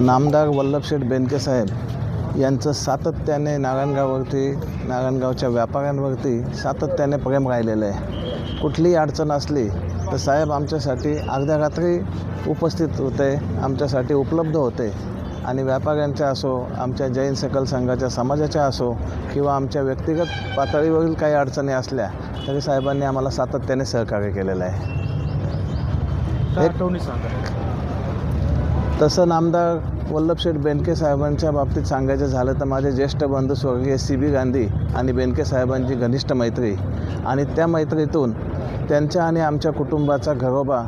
नामदार वल्लभशेठ बेनके साहेब यांचं सातत्याने नारायणगाववरती नारायणगावच्या व्यापाऱ्यांवरती सातत्याने प्रेम राहिलेलं आहे. कुठलीही अडचण असली तर साहेब आमच्यासाठी अर्ध्या रात्री उपस्थित होते आमच्यासाठी उपलब्ध होते. आणि व्यापाऱ्यांच्या असो आमच्या जैन सकल संघाच्या समाजाच्या असो किंवा आमच्या व्यक्तिगत पातळीवरील काही अडचणी असल्या तरी साहेबांनी आम्हाला सातत्याने सहकार्य केलेलं आहे. सांगा? तसं नामदार वल्लभशेठ बेनके साहेबांच्या बाबतीत सांगायचं झालं तर माझे ज्येष्ठ बंधू स्वर्गीय सी बी गांधी आणि बेनके साहेबांची घनिष्ठ मैत्री. आणि त्या मैत्रीतून त्यांच्या आणि आमच्या कुटुंबाचा घरोबा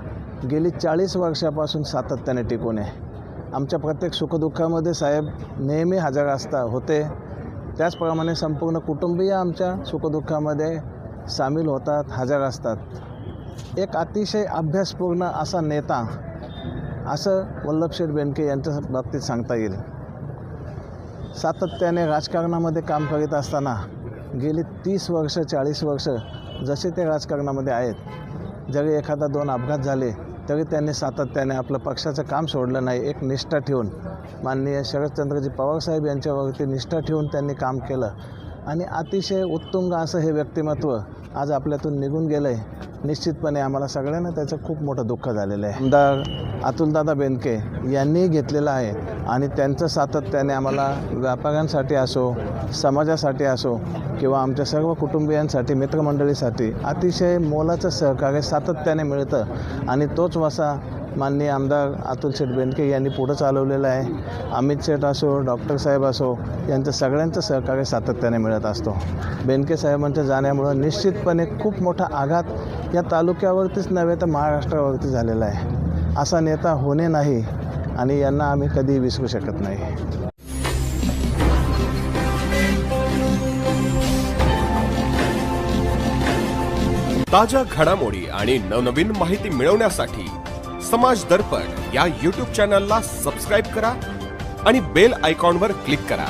गेली चाळीस वर्षापासून सातत्याने टिकून आहे. आमच्या प्रत्येक सुखदुःखामध्ये साहेब नेहमी हजर असता होते. त्याचप्रमाणे संपूर्ण कुटुंबीय आमच्या सुखदुःखामध्ये सामील होतात हजर असतात. एक अतिशय अभ्यासपूर्ण असा नेता असं वल्लभशेठ बेनके यांच्या बाबतीत सांगता येईल. सातत्याने राजकारणामध्ये काम करीत असताना गेली तीस वर्ष चाळीस वर्ष जसे ते राजकारणामध्ये आहेत जरी एखादा दोन अपघात झाले तरी त्यांनी सातत्याने आपलं पक्षाचं काम सोडलं नाही. एक निष्ठा ठेवून माननीय शरदचंद्रजी पवारसाहेब यांच्यावरती निष्ठा ठेवून त्यांनी काम केलं. आणि अतिशय उत्तुंग असं हे व्यक्तिमत्व आज आपल्यातून निघून गेलं आहे निश्चितपणे आम्हाला सगळ्यांना त्याचं खूप मोठं दुःख झालेलं आहे. आमदार अतुलदादा बेनके यांनी घेतलेलं आहे आणि त्यांचं सातत्याने आम्हाला व्यापाऱ्यांसाठी असो समाजासाठी असो किंवा आमच्या सर्व कुटुंबियांसाठी मित्रमंडळीसाठी अतिशय मोलाचं सहकार्य सातत्याने मिळतं आणि तोच वसा माननीय आमदार अतुल शेठ बेनके यांनी पुढं चालवलेलं आहे. अमित शेठ असो डॉक्टर साहेब असो यांचं सगळ्यांचं सहकार्य सातत्याने मिळत असतो. बेनके साहेबांच्या जाण्यामुळं निश्चितपणे खूप मोठा आघात या तालुक्यावरतीच नव्हे तर महाराष्ट्रावरती झालेला आहे. असा नेता होणे नाही आणि यांना आम्ही कधीही विसरू शकत नाही. ताज्या घडामोडी आणि नवनवीन माहिती मिळवण्यासाठी समाज दर्पण या यूट्यूब चॅनलला सबस्क्राईब करा आणि बेल आयकॉनवर क्लिक करा.